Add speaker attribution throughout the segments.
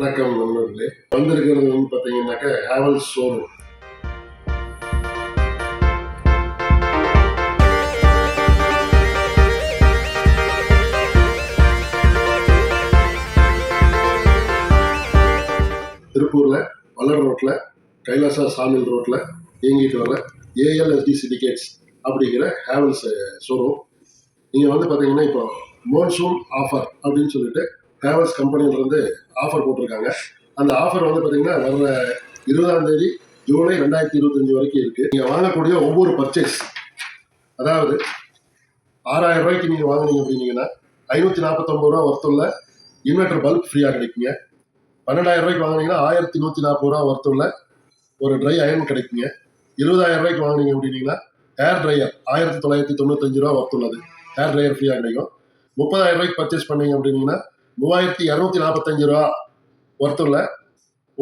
Speaker 1: வணக்கம் நண்பர்களே. வந்திருக்கிறது வந்து பார்த்தீங்கன்னாக்கா ஹேவல் ஷோரூம் திருப்பூர்ல வல்லர் ரோட்ல கைலாசா சாமில் ரோட்ல இயங்கிட்டு வர ஏஎல்எஸ்டி சிண்டிகேட்ஸ் அப்படிங்கிற ஹேவல்ஸ் ஷோரூம் நீங்க வந்து பாத்தீங்கன்னா இப்போ மோன்சூன் ஆஃபர் அப்படின்னு சொல்லிட்டு ஹேவல்ஸ் கம்பெனிலிருந்து ஆஃபர் போட்டிருக்காங்க. அந்த ஆஃபர் வந்து பார்த்தீங்கன்னா வர்ற இருபதாம் தேதி ஜூலை ரெண்டாயிரத்தி இருபத்தஞ்சு வரைக்கும் இருக்கு. நீங்கள் வாங்கக்கூடிய ஒவ்வொரு பர்ச்சேஸ் அதாவது ஆறாயிரம் ரூபாய்க்கு நீங்கள் வாங்குனீங்க அப்படின்னீங்கன்னா ஐநூற்றி நாற்பத்தொம்பது ரூபா ஒருத்துள்ள இன்வெர்டர் பல்ப் ஃப்ரீயாக கிடைக்குங்க. பன்னெண்டாயிரம் ரூபாய்க்கு வாங்குனீங்கன்னா ஆயிரத்தி நூற்றி நாற்பது ரூபா ஒருத்துள்ள ஒரு ட்ரை அயன் கிடைக்குங்க. இருபதாயிரம் ரூபாய்க்கு வாங்குனீங்க அப்படின்னீங்கன்னா ஹேர் ட்ரையர் ஆயிரத்தி தொள்ளாயிரத்தி தொண்ணூத்தஞ்சு ரூபா ஒர்த்துள்ளது ஹேர் ட்ரையர் ஃப்ரீயாக கிடைக்கும். முப்பதாயிரம் ரூபாய்க்கு பர்ச்சேஸ் பண்ணீங்க அப்படின்னீங்கன்னா மூவாயிரத்தி இரநூத்தி நாற்பத்தஞ்சு ரூபா ஒர்த்துள்ள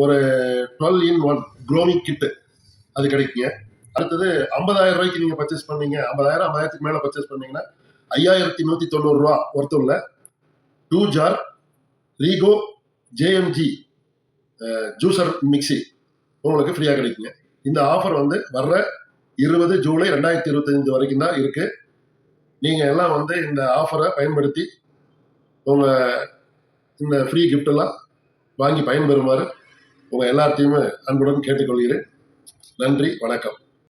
Speaker 1: ஒரு twelve in one grooming kit அது கிடைக்குங்க. அடுத்தது ஐம்பதாயிரம் ரூபாய்க்கு நீங்கள் பர்ச்சேஸ் பண்ணீங்க. ஐம்பதாயிரம் ஐம்பதாயிரத்துக்கு மேலே பர்ச்சேஸ் பண்ணீங்கன்னா ஐயாயிரத்தி நூற்றி தொண்ணூறுரூவா ஒர்த்துள்ள two jar Rico JMG juicer mixie உங்களுக்கு ஃப்ரீயாக கிடைக்குங்க. இந்த ஆஃபர் வந்து வர்ற இருபது ஜூலை ரெண்டாயிரத்தி இருபத்தஞ்சு வரைக்கும் தான் இருக்கு. நீங்கள் எல்லாம் வந்து இந்த ஆஃபரை பயன்படுத்தி உங்கள் இந்த ஃப்ரீ gift எல்லாம் வாங்கி பயன்பெறுமாறு உங்கள் எல்லாத்தையுமே அன்புடன் கேட்டுக்கொள்கிறேன். நன்றி வணக்கம்.